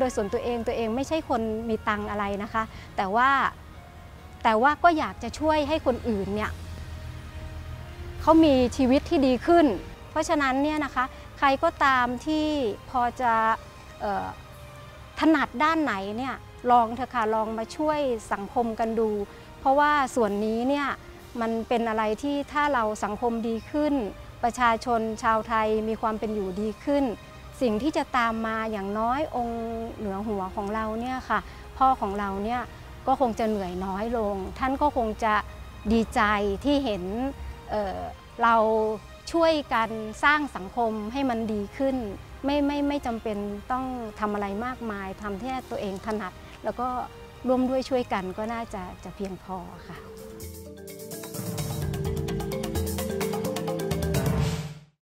โดยส่วนตัวเองตัวเองไม่ใช่คนมีตังอะไรนะคะ แต่ว่าแต่ว่าก็อยากจะช่วยให้คนอื่นเนี่ยเขามีชีวิตที่ดีขึ้น เพราะฉะนั้นเนี่ยนะคะใครก็ตามที่พอจะออถนัดด้านไหนเนี่ยลองเถอะค่ะลองมาช่วยสังคมกันดู เพราะว่าส่วนนี้เนี่ยมันเป็นอะไรที่ถ้าเราสังคมดีขึ้น ประชาชนชาวไทยมีความเป็นอยู่ดีขึ้น สิ่งที่จะตามมาอย่างน้อยองค์เหนือหัวของเราเนี่ยค่ะพ่อของเราเนี่ยก็คงจะเหนื่อยน้อยลง ท่านก็คงจะดีใจที่เห็นเเราช่วยกันสร้างสังคมให้มันดีขึ้น ไม่ไม่ไม่จำเป็นต้องทำอะไรมากมายทำที่ตัวเองถนัด แล้วก็ร่วมด้วยช่วยกันก็น่าจะจะเพียงพอค่ะ